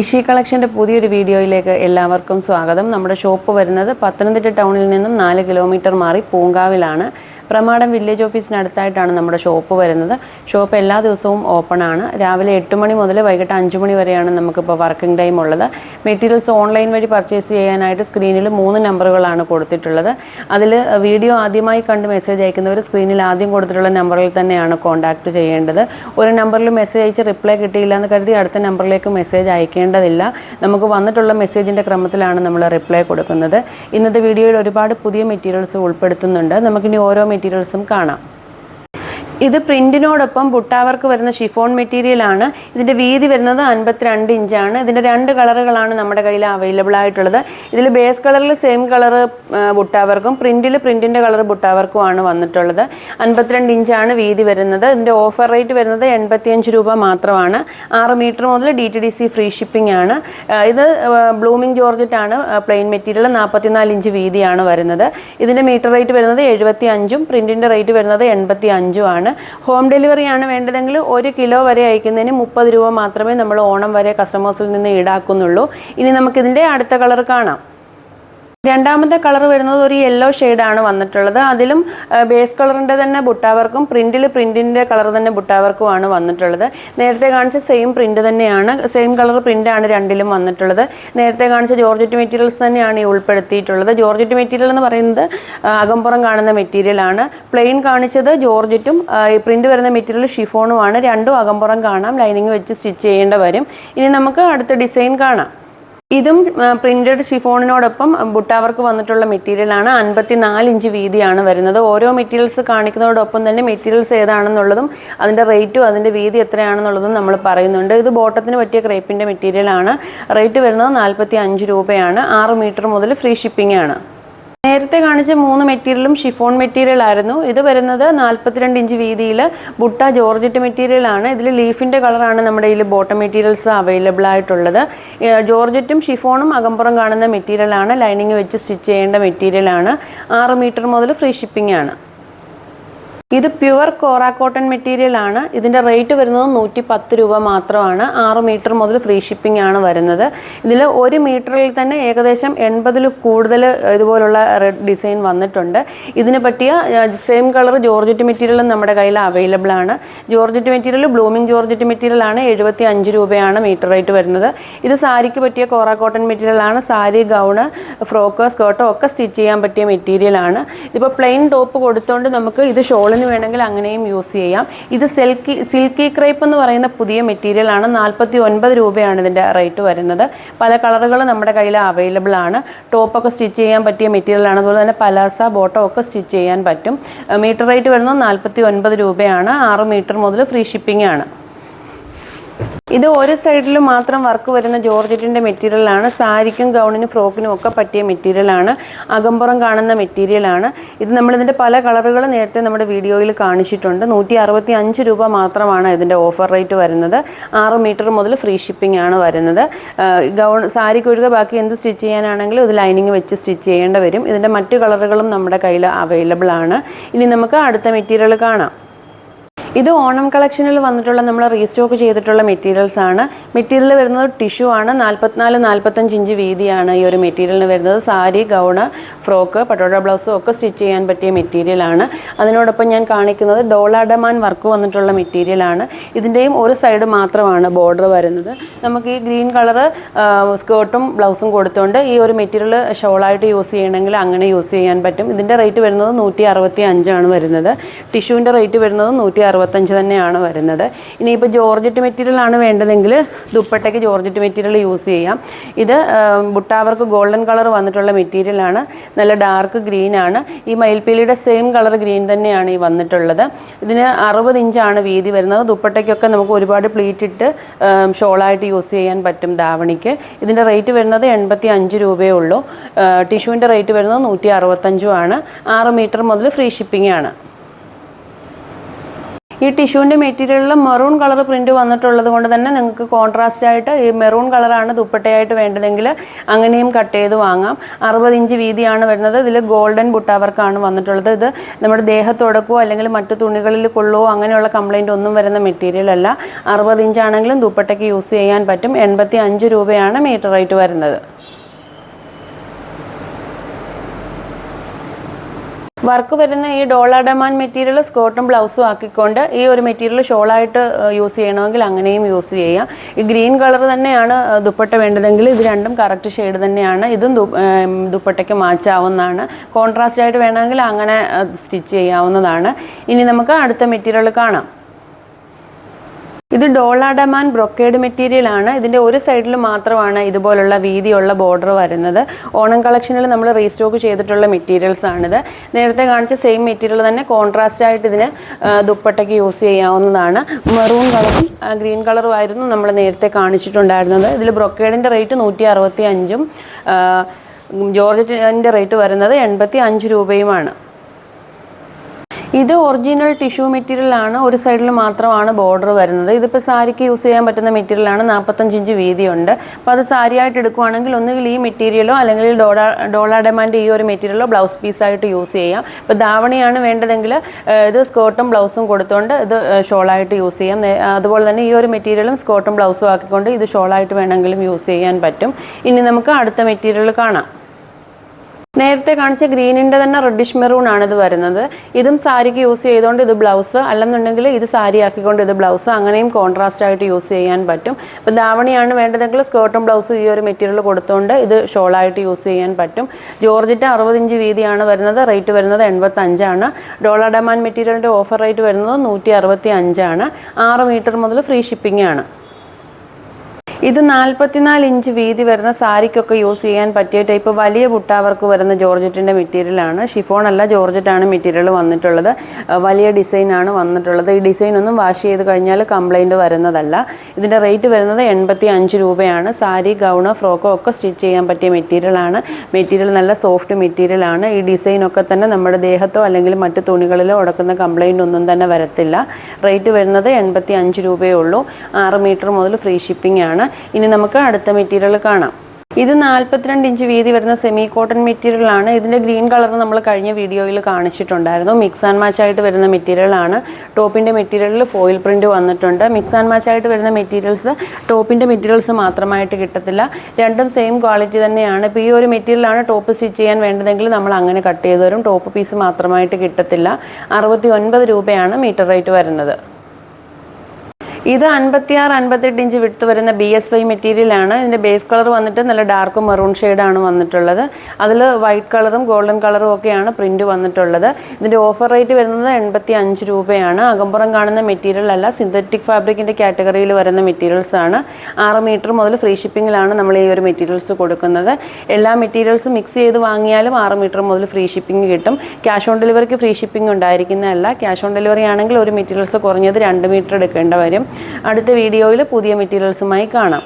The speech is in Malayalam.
ഇഷി കളക്ഷന്റെ പുതിയൊരു വീഡിയോയിലേക്ക് എല്ലാവർക്കും സ്വാഗതം. നമ്മുടെ ഷോപ്പ് വരുന്നത് പത്തനംതിട്ട ടൗണിൽ നിന്നും നാല് കിലോമീറ്റർ മാറി പൂങ്കാവിലാണ്. പ്രമാടം വില്ലേജ് ഓഫീസിനടുത്തായിട്ടാണ് നമ്മുടെ ഷോപ്പ് വരുന്നത്. ഷോപ്പ് എല്ലാ ദിവസവും ഓപ്പൺ ആണ്. രാവിലെ എട്ട് മണി മുതൽ വൈകിട്ട് അഞ്ച് മണി വരെയാണ് നമുക്കിപ്പോൾ വർക്കിംഗ് ടൈം ഉള്ളത്. മെറ്റീരിയൽസ് ഓൺലൈൻ വഴി പർച്ചേസ് ചെയ്യാനായിട്ട് സ്ക്രീനിൽ മൂന്ന് നമ്പറുകളാണ് കൊടുത്തിട്ടുള്ളത്. അതിൽ വീഡിയോ ആദ്യമായി കണ്ട് മെസ്സേജ് അയക്കുന്നവർ സ്ക്രീനിൽ ആദ്യം കൊടുത്തിട്ടുള്ള നമ്പറിൽ തന്നെയാണ് കോൺടാക്റ്റ് ചെയ്യേണ്ടത്. ഒരു നമ്പറിൽ മെസ്സേജ് അയച്ച് റിപ്ലൈ കിട്ടിയില്ല എന്ന് കരുതി അടുത്ത നമ്പറിലേക്ക് മെസ്സേജ് അയക്കേണ്ടതില്ല. നമുക്ക് വന്നിട്ടുള്ള മെസ്സേജിന്റെ ക്രമത്തിലാണ് നമ്മൾ റിപ്ലൈ കൊടുക്കുന്നത്. ഇന്നത്തെ വീഡിയോയിൽ ഒരുപാട് പുതിയ മെറ്റീരിയൽസ് ഉൾപ്പെടുത്തുന്നുണ്ട്. നമുക്കിനി ഓരോ മെറ്റീരിയൽസും കാണാം. ഇത് പ്രിന്റിനോടൊപ്പം ബുട്ടാവർക്ക് വരുന്ന ഷിഫോൺ മെറ്റീരിയൽ ആണ്. ഇതിന്റെ വീതി വരുന്നത് അൻപത്തിരണ്ട് ഇഞ്ചാണ് ഇതിന്റെ രണ്ട് കളറുകളാണ് നമ്മുടെ കയ്യിൽ അവൈലബിൾ ആയിട്ടുള്ളത്. ഇതിൽ ബേസ് കളറിൽ സെയിം കളർ ബുട്ടാവർക്കും പ്രിന്റിൽ പ്രിന്റിന്റെ കളർ ബുട്ടാവർക്കുമാണ് വന്നിട്ടുള്ളത്. അൻപത്തിരണ്ട് ഇഞ്ചാണ് വീതി വരുന്നത്. ഇതിന്റെ ഓഫർ റേറ്റ് വരുന്നത് എൺപത്തിയഞ്ച് രൂപ മാത്രമാണ്. ആറ് മീറ്റർ മുതൽ D T D C free shipping ആണ്. ഇത് ബ്ലൂമിംഗ് ജോർജറ്റ് ആണ്. പ്ലെയിൻ മെറ്റീരിയൽ നാൽപ്പത്തിനാല് ഇഞ്ച് വീതിയാണ് വരുന്നത്. ഇതിന്റെ മീറ്റർ റേറ്റ് വരുന്നത് എഴുപത്തി അഞ്ചും പ്രിന്റിന്റെ റേറ്റ് വരുന്നത് എൺപത്തി അഞ്ചും ആണ്. ഹോം ഡെലിവറിയാണ് വേണ്ടതെങ്കിൽ ഒരു കിലോ വരെ അയക്കുന്നതിന് മുപ്പത് രൂപ മാത്രമേ നമ്മൾ ഓണം വരെ കസ്റ്റമേഴ്സിൽ നിന്ന് ഈടാക്കുന്നുള്ളൂ. ഇനി നമുക്കിതിന്റെ അടുത്ത കളർ കാണാം. രണ്ടാമത്തെ കളർ വരുന്നത് ഒരു യെല്ലോ ആണ് വന്നിട്ടുള്ളത്. അതിലും ബേസ് കളറിന്റെ തന്നെ ബുട്ടാവർക്കും പ്രിന്റിൽ പ്രിന്റിന്റെ കളർ തന്നെ ബുട്ടാവർക്കുമാണ് വന്നിട്ടുള്ളത്. നേരത്തെ കാണിച്ച സെയിം പ്രിന്റ് തന്നെയാണ് സെയിം കളർ പ്രിന്റാണ് രണ്ടിലും വന്നിട്ടുള്ളത്. നേരത്തെ കാണിച്ച ജോർജറ്റ് മെറ്റീരിയൽസ് തന്നെയാണ് ഈ ഉൾപ്പെടുത്തിയിട്ടുള്ളത്. ജോർജറ്റ് മെറ്റീരിയൽ എന്ന് പറയുന്നത് അകമ്പുറം കാണുന്ന മെറ്റീരിയലാണ് പ്ലെയിൻ കാണിച്ചത് ജോർജറ്റും പ്രിന്റ് വരുന്ന മെറ്റീരിയൽ ഷിഫോണുമാണ് രണ്ടും അകമ്പുറം കാണാം ലൈനിങ് വെച്ച് സ്റ്റിച്ച് ചെയ്യേണ്ട വരും. ഇനി നമുക്ക് അടുത്ത ഡിസൈൻ കാണാം. ഇതും പ്രിന്റഡ് ഷിഫോണിനോടൊപ്പം ബുട്ടാവർക്ക് വന്നിട്ടുള്ള മെറ്റീരിയലാണ് അൻപത്തി നാല് ഇഞ്ച് വീതിയാണ് വരുന്നത്. ഓരോ മെറ്റീരിയൽസ് കാണിക്കുന്നതോടൊപ്പം തന്നെ മെറ്റീരിയൽസ് ഏതാണെന്നുള്ളതും അതിന്റെ റേറ്റും അതിന്റെ വീതി എത്രയാണെന്നുള്ളതും നമ്മൾ പറയുന്നുണ്ട്. ഇത് ബോട്ടത്തിന് പറ്റിയ ക്രേപ്പിന്റെ മെറ്റീരിയലാണ് റേറ്റ് വരുന്നത് നാൽപ്പത്തി അഞ്ച് രൂപയാണ്. ആറ് മീറ്റർ മുതൽ ഫ്രീ ഷിപ്പിംഗ് ആണ്. നേരത്തെ കാണിച്ച മൂന്ന് മെറ്റീരിയലും ഷിഫോൺ മെറ്റീരിയൽ ആയിരുന്നു. ഇത് വരുന്നത് നാൽപ്പത്തിരണ്ട് ഇഞ്ച് വീതിയിൽ ബുട്ട ജോർജറ്റ് മെറ്റീരിയൽ ആണ്. ഇതിൽ ലീഫിന്റെ കളറാണ് നമ്മുടെ ഇതിൽ ബോട്ടം മെറ്റീരിയൽസ് അവൈലബിൾ ആയിട്ടുള്ളത്. ജോർജറ്റും ഷിഫോണും അകമ്പുറം കാണുന്ന മെറ്റീരിയലാണ് ലൈനിങ് വെച്ച് സ്റ്റിച്ച് ചെയ്യേണ്ട മെറ്റീരിയലാണ് ആറ് മീറ്റർ മുതൽ ഫ്രീ ഷിപ്പിംഗ് ആണ്. ഇത് പ്യുവർ കോറ കോട്ടൺ മെറ്റീരിയൽ ആണ്. ഇതിന്റെ റേറ്റ് വരുന്നത് നൂറ്റി പത്ത് രൂപ മാത്രമാണ്. ആറ് മീറ്റർ മുതൽ ഫ്രീ ഷിപ്പിംഗ് ആണ് വരുന്നത്. ഇതിൽ ഒരു മീറ്ററിൽ തന്നെ ഏകദേശം എൺപതിൽ കൂടുതൽ ഇതുപോലുള്ള ഡിസൈൻ വന്നിട്ടുണ്ട്. ഇതിന് പറ്റിയ സെയിം കളർ ജോർജറ്റ് മെറ്റീരിയലും നമ്മുടെ കയ്യിൽ അവൈലബിൾ ആണ്. Georgette material blooming georgette material ആണ്. എഴുപത്തി അഞ്ച് രൂപയാണ് മീറ്റർ റേറ്റ് വരുന്നത്. ഇത് സാരിക്ക് പറ്റിയ കോറ കോട്ടൺ മെറ്റീരിയൽ ആണ്. സാരി ഗൗണ് ഫ്രോക്ക് സ്കേർട്ടോ ഒക്കെ സ്റ്റിച്ച് ചെയ്യാൻ പറ്റിയ മെറ്റീരിയൽ ആണ്. ഇതിപ്പോൾ പ്ലെയിൻ ടോപ്പ് കൊടുത്തുകൊണ്ട് നമുക്ക് ഇത് ഷോളിന് വേണമെങ്കിൽ അങ്ങനെയും യൂസ് ചെയ്യാം. ഇത് സിൽക്കി സിൽക്കി ക്രേപ്പ് എന്ന് പറയുന്ന പുതിയ മെറ്റീരിയൽ ആണ്. നാൽപ്പത്തി ഒൻപത് രൂപയാണ് ഇതിന്റെ റേറ്റ് വരുന്നത്. പല കളറുകൾ നമ്മുടെ കയ്യിൽ അവൈലബിൾ ആണ്. ടോപ്പൊക്കെ സ്റ്റിച്ച് ചെയ്യാൻ പറ്റിയ മെറ്റീരിയൽ ആണ്. അതുപോലെ തന്നെ പലാസ ബോട്ടോ ഒക്കെ സ്റ്റിച്ച് ചെയ്യാൻ പറ്റും. മീറ്റർ റേറ്റ് വരുന്നത് നാൽപ്പത്തി ഒൻപത് രൂപയാണ്. ആറ് മീറ്റർ മുതൽ ഫ്രീ ഷിപ്പിംഗ് ആണ്. ഇത് ഒരു സൈഡിൽ മാത്രം വർക്ക് വരുന്ന ജോർജറ്റിന്റെ മെറ്റീരിയലാണ് സാരിക്കും ഗൗണിനും ഫ്രോക്കിനും ഒക്കെ പറ്റിയ മെറ്റീരിയലാണ് അകമ്പുറം കാണുന്ന മെറ്റീരിയലാണ് ഇത് നമ്മളിതിന്റെ പല കളറുകൾ നേരത്തെ നമ്മുടെ വീഡിയോയിൽ കാണിച്ചിട്ടുണ്ട്. നൂറ്റി അറുപത്തി അഞ്ച് രൂപ മാത്രമാണ് ഇതിന്റെ ഓഫർ റേറ്റ് വരുന്നത്. ആറ് മീറ്റർ മുതൽ ഫ്രീ ഷിപ്പിംഗ് ആണ് വരുന്നത്. ഗൗൺ സാരിക്ക് ഒഴികെ ബാക്കി എന്ത് സ്റ്റിച്ച് ചെയ്യാനാണെങ്കിലും ഇത് ലൈനിങ് വെച്ച് സ്റ്റിച്ച് ചെയ്യേണ്ടി വരും. ഇതിന്റെ മറ്റു കളറുകളും നമ്മുടെ കയ്യിൽ അവൈലബിൾ ആണ്. ഇനി നമുക്ക് അടുത്ത മെറ്റീരിയൽ കാണാം. ഇത് ഓണം കളക്ഷനിൽ വന്നിട്ടുള്ള നമ്മൾ റീസ്റ്റോക്ക് ചെയ്തിട്ടുള്ള മെറ്റീരിയൽസ് ആണ്. മെറ്റീരിയൽ വരുന്നത് ടിഷ്യൂ ആണ്. നാൽപ്പത്തിനാല് നാൽപ്പത്തഞ്ച് ഇഞ്ച് വീതിയാണ് ഈ ഒരു മെറ്റീരിയലിന് വരുന്നത്. സാരി ഗൗണ് ഫ്രോക്ക് പട്ടോട ബ്ലൗസും ഒക്കെ സ്റ്റിച്ച് ചെയ്യാൻ പറ്റിയ മെറ്റീരിയലാണ് അതിനോടൊപ്പം ഞാൻ കാണിക്കുന്നത് ഡോളാഡമാൻ വർക്ക് വന്നിട്ടുള്ള മെറ്റീരിയലാണ് ഇതിന്റെയും ഒരു സൈഡ് മാത്രമാണ് ബോർഡർ വരുന്നത്. നമുക്ക് ഈ ഗ്രീൻ കളർ സ്കേർട്ടും ബ്ലൗസും കൊടുത്തുകൊണ്ട് ഈ ഒരു മെറ്റീരിയൽ ഷോളായിട്ട് യൂസ് ചെയ്യണമെങ്കിൽ അങ്ങനെ യൂസ് ചെയ്യാൻ പറ്റും. ഇതിന്റെ റേറ്റ് വരുന്നത് നൂറ്റി അറുപത്തി അഞ്ചാണ് വരുന്നത്. ടിഷ്യൂവിന്റെ റേറ്റ് വരുന്നത് നൂറ്റി അറുപത്തഞ്ച് തന്നെയാണ് വരുന്നത്. ഇനിയിപ്പോൾ ജോർജറ്റ് മെറ്റീരിയൽ ആണ് വേണ്ടതെങ്കിൽ ദുപ്പട്ടയ്ക്ക് ജോർജറ്റ് മെറ്റീരിയൽ യൂസ് ചെയ്യാം. ഇത് ബുട്ടാവർക്ക് ഗോൾഡൻ കളർ വന്നിട്ടുള്ള മെറ്റീരിയലാണ് നല്ല ഡാർക്ക് ഗ്രീൻ ആണ്. ഈ മയിൽപ്പീലിയുടെ സെയിം കളർ ഗ്രീൻ തന്നെയാണ് ഈ വന്നിട്ടുള്ളത്. ഇതിന് അറുപത് ഇഞ്ചാണ് വീതി വരുന്നത്. ദുപ്പട്ടയ്ക്കൊക്കെ നമുക്ക് ഒരുപാട് പ്ലീറ്റ് ഇട്ട് ഷോളായിട്ട് യൂസ് ചെയ്യാൻ പറ്റും ധാവണിക്ക്. ഇതിന്റെ റേറ്റ് വരുന്നത് എൺപത്തി അഞ്ച് രൂപയേ ഉള്ളൂ. ടിഷ്യൂവിന്റെ റേറ്റ് വരുന്നത് നൂറ്റി അറുപത്തഞ്ചുമാണ് ആറ് മീറ്റർ മുതൽ ഫ്രീ ഷിപ്പിംഗ് ആണ്. ഈ ടിഷ്യൂവിന്റെ മെറ്റീരിയലിൽ മെറൂൺ കളർ പ്രിന്റ് വന്നിട്ടുള്ളത് കൊണ്ട് തന്നെ നിങ്ങൾക്ക് കോൺട്രാസ്റ്റ് ആയിട്ട് ഈ മെറൂൺ കളറാണ് ദുപ്പട്ടയായിട്ട് വേണ്ടതെങ്കിൽ അങ്ങനെയും കട്ട് ചെയ്ത് വാങ്ങാം. അറുപത് ഇഞ്ച് വീതിയാണ് വരുന്നത്. ഇതിൽ ഗോൾഡൻ ബുട്ടാവർക്കാണ് വന്നിട്ടുള്ളത്. ഇത് നമ്മുടെ ദേഹത്തുടക്കോ അല്ലെങ്കിൽ മറ്റു തുണികളിൽ കൊള്ളുവോ അങ്ങനെയുള്ള കംപ്ലൈന്റ് ഒന്നും വരുന്ന മെറ്റീരിയൽ അല്ല. അറുപത് ഇഞ്ചാണെങ്കിലും ദുപ്പട്ടയ്ക്ക് യൂസ് ചെയ്യാൻ പറ്റും. എൺപത്തി അഞ്ച് രൂപയാണ് മീറ്റർ റേറ്റ് വരുന്നത്. വർക്ക് വരുന്ന ഈ ഡോളർ ഡമാൻ മെറ്റീരിയൽ സ്കേർട്ടും ബ്ലൗസും ആക്കിക്കൊണ്ട് ഈ ഒരു മെറ്റീരിയൽ ഷോളായിട്ട് യൂസ് ചെയ്യണമെങ്കിൽ അങ്ങനെയും യൂസ് ചെയ്യാം. ഈ ഗ്രീൻ കളർ തന്നെയാണ് ദുപ്പട്ട വേണ്ടതെങ്കിൽ ഇത് രണ്ടും കറക്റ്റ് ഷെയ്ഡ് തന്നെയാണ്. ഇതും ദുപ്പട്ടയ്ക്ക് മാച്ച് ആവുന്നതാണ്. കോൺട്രാസ്റ്റ് ആയിട്ട് വേണമെങ്കിൽ അങ്ങനെ സ്റ്റിച്ച് ചെയ്യാവുന്നതാണ്. ഇനി നമുക്ക് അടുത്ത മെറ്റീരിയൽ കാണാം. ഇത് ഡോളാഡമാൻ ബ്രൊക്കേഡ് മെറ്റീരിയൽ ആണ്. ഇതിന്റെ ഒരു സൈഡിൽ മാത്രമാണ് ഇതുപോലുള്ള വീതിയുള്ള ബോർഡർ വരുന്നത്. ഓണം കളക്ഷനിൽ നമ്മൾ റീസ്റ്റോക്ക് ചെയ്തിട്ടുള്ള മെറ്റീരിയൽസ് ആണിത്. നേരത്തെ കാണിച്ച സെയിം മെറ്റീരിയൽ തന്നെ കോൺട്രാസ്റ്റ് ആയിട്ട് ഇതിന് ദുപ്പട്ടയ്ക്ക് യൂസ് ചെയ്യാവുന്നതാണ്. മെറൂൺ കളറും ഗ്രീൻ കളറും ആയിരുന്നു നമ്മൾ നേരത്തെ കാണിച്ചിട്ടുണ്ടായിരുന്നത്. ഇതിൽ ബ്രൊക്കേഡിന്റെ റേറ്റ് നൂറ്റി അറുപത്തി അഞ്ചും ജോർജറ്റിന്റെ റേറ്റ് വരുന്നത് എൺപത്തി അഞ്ച് രൂപയുമാണ്. ഇത് ഒറിജിനൽ ടിഷ്യൂ മെറ്റീരിയൽ ആണ്. ഒരു സൈഡിൽ മാത്രമാണ് ബോർഡർ വരുന്നത്. ഇതിപ്പോൾ സാരിക്ക് യൂസ് ചെയ്യാൻ പറ്റുന്ന മെറ്റീരിയൽ ആണ്. നാൽപ്പത്തഞ്ച് ഇഞ്ച് വീതിയുണ്ട് അപ്പോൾ അത് സാരിയായിട്ട് എടുക്കുവാണെങ്കിൽ ഒന്നുകിൽ ഈ മെറ്റീരിയലോ അല്ലെങ്കിൽ ഡോളാ ഡെമാൻഡ് ഈ ഒരു മെറ്റീരിയലോ ബ്ലൗസ് പീസായിട്ട് യൂസ് ചെയ്യാം. ഇപ്പോൾ ധാവണിയാണ് വേണ്ടതെങ്കിൽ ഇത് സ്കേർട്ടും ബ്ലൗസും കൊടുത്തുകൊണ്ട് ഇത് ഷോളായിട്ട് യൂസ് ചെയ്യാം. അതുപോലെ തന്നെ ഈ ഒരു മെറ്റീരിയലും സ്കേർട്ടും ബ്ലൗസും ആക്കിക്കൊണ്ട് ഇത് ഷോളായിട്ട് വേണമെങ്കിലും യൂസ് ചെയ്യാൻ പറ്റും. ഇനി നമുക്ക് അടുത്ത മെറ്റീരിയൽ കാണാം. നേരത്തെ കാണിച്ച ഗ്രീനിന്റെ തന്നെ റെഡിഷ് മെറൂൺ ആണ് ഇത് വരുന്നത്. ഇതും സാരിക്ക് യൂസ് ചെയ്തുകൊണ്ട് ഇത് ബ്ലൗസ് അല്ലെന്നുണ്ടെങ്കിൽ ഇത് സാരി ആക്കിക്കൊണ്ട് ഇത് ബ്ലൗസ് അങ്ങനെയും കോൺട്രാസ്റ്റ് ആയിട്ട് യൂസ് ചെയ്യാൻ പറ്റും. ഇപ്പോൾ ദാവണിയാണ് വേണ്ടതെങ്കിൽ സ്കേർട്ടും ബ്ലൗസും ഈ ഒരു മെറ്റീരിയൽ കൊടുത്തുകൊണ്ട് ഇത് ഷോളായിട്ട് യൂസ് ചെയ്യാൻ പറ്റും. ജോർജിറ്റ് അറുപത് ഇഞ്ച് വീതിയാണ് വരുന്നത്. റേറ്റ് വരുന്നത് എൺപത്തഞ്ചാണ്. ഡോളർ ഡമാൻ മെറ്റീരിയലിന്റെ ഓഫർ റേറ്റ് വരുന്നത് നൂറ്റി അറുപത്തി അഞ്ചാണ് ആറ് മീറ്റർ മുതൽ ഫ്രീ ഷിപ്പിംഗ് ആണ്. ഇത് നാൽപ്പത്തിനാല് ഇഞ്ച് വീതി വരുന്ന സാരിക്കൊക്കെ യൂസ് ചെയ്യാൻ പറ്റിയ ടൈപ്പ് വലിയ ബുട്ടാവർക്ക് വരുന്ന ജോർജറ്റിന്റെ മെറ്റീരിയലാണ്. ഷിഫോൺ അല്ല ജോർജറ്റാണ് മെറ്റീരിയൽ വന്നിട്ടുള്ളത്. വലിയ ഡിസൈനാണ് വന്നിട്ടുള്ളത്. ഈ ഡിസൈൻ ഒന്നും വാഷ് ചെയ്ത് കഴിഞ്ഞാൽ കംപ്ലൈന്റ് വരുന്നതല്ല. ഇതിന്റെ റേറ്റ് വരുന്നത് എൺപത്തി അഞ്ച് രൂപയാണ്. സാരി ഗൗണ് ഫ്രോക്കോ ഒക്കെ സ്റ്റിച്ച് ചെയ്യാൻ പറ്റിയ മെറ്റീരിയലാണ് മെറ്റീരിയൽ നല്ല സോഫ്റ്റ് മെറ്റീരിയലാണ് ഈ ഡിസൈനൊക്കെ തന്നെ നമ്മുടെ ദേഹത്തോ അല്ലെങ്കിൽ മറ്റു തുണികളിലോ ഉടക്കുന്ന കംപ്ലൈന്റ് ഒന്നും തന്നെ വരത്തില്ല. റേറ്റ് വരുന്നത് എൺപത്തി അഞ്ച് രൂപയേ ഉള്ളൂ. ആറ് മീറ്റർ മുതൽ ഫ്രീ ഷിപ്പിംഗ് ആണ്. ഇനി നമുക്ക് അടുത്ത മെറ്റീരിയൽ കാണാം. ഇത് നാൽപ്പത്തിരണ്ട് ഇഞ്ച് വീതി വരുന്ന സെമി കോട്ടൺ മെറ്റീരിയൽ ആണ്. ഇതിന്റെ ഗ്രീൻ കളർ നമ്മൾ കഴിഞ്ഞ വീഡിയോയിൽ കാണിച്ചിട്ടുണ്ടായിരുന്നു. മിക്സ് ആൻഡ് മാച്ച് ആയിട്ട് വരുന്ന മെറ്റീരിയൽ ആണ്. ടോപ്പിന്റെ മെറ്റീരിയലിൽ ഫോയിൽ പ്രിന്റ് വന്നിട്ടുണ്ട്. മിക്സ് ആൻഡ് മാച്ച് ആയിട്ട് വരുന്ന മെറ്റീരിയൽസ് ടോപ്പിന്റെ മെറ്റീരിയൽസ് മാത്രമായിട്ട് കിട്ടത്തില്ല. രണ്ടും സെയിം ക്വാളിറ്റി തന്നെയാണ്. ഇപ്പോൾ ഈ ഒരു മെറ്റീരിയലാണ് ടോപ്പ് സ്റ്റിച്ച് ചെയ്യാൻ വേണ്ടതെങ്കിൽ നമ്മൾ അങ്ങനെ കട്ട് ചെയ്ത് തരും. ടോപ്പ് പീസ് മാത്രമായിട്ട് കിട്ടത്തില്ല. അറുപത്തി രൂപയാണ് മീറ്റർ റേറ്റ് വരുന്നത്. ഇത് അൻപത്തിയാറ് അൻപത്തെട്ട് ഇഞ്ച് വിട്ട് വരുന്ന ബി എസ് വൈ മെറ്റീരിയലാണ് ഇതിന്റെ ബേസ് കളർ വന്നിട്ട് നല്ല ഡാർക്ക് മെറൂൺ ഷെയ്ഡാണ് വന്നിട്ടുള്ളത്. അതിൽ വൈറ്റ് കളറും ഗോൾഡൻ കളറും ഒക്കെയാണ് പ്രിന്റ് വന്നിട്ടുള്ളത്. ഇതിന്റെ ഓഫർ റേറ്റ് വരുന്നത് എൺപത്തി അഞ്ച് രൂപയാണ്. അകമ്പുറം കാണുന്ന മെറ്റീരിയൽ അല്ല സിന്തറ്റിക് ഫാബ്രിക്കിന്റെ കാറ്റഗറിയിൽ വരുന്ന മെറ്റീരിയൽസ് ആണ്. ആറ് മീറ്റർ മുതൽ ഫ്രീ ഷിപ്പിങ്ങിലാണ് നമ്മൾ ഈ ഒരു മെറ്റീരിയൽസ് കൊടുക്കുന്നത്. എല്ലാ മെറ്റീരിയൽസും മിക്സ് ചെയ്ത് വാങ്ങിയാലും ആറ് മീറ്റർ മുതൽ ഫ്രീ ഷിപ്പിംഗ് കിട്ടും. ക്യാഷ് ഓൺ ഡെലിവറിക്ക് ഫ്രീ ഷിപ്പിംഗ് ഉണ്ടായിരിക്കുന്നതല്ല. ക്യാഷ് ഓൺ ഡെലിവറി ആണെങ്കിൽ ഒരു മെറ്റീരിയൽസ് കുറഞ്ഞത് രണ്ട് മീറ്റർ എടുക്കേണ്ട വരും. അടുത്ത വീഡിയോയിൽ പുതിയ മെറ്റീരിയൽസുമായി കാണാം.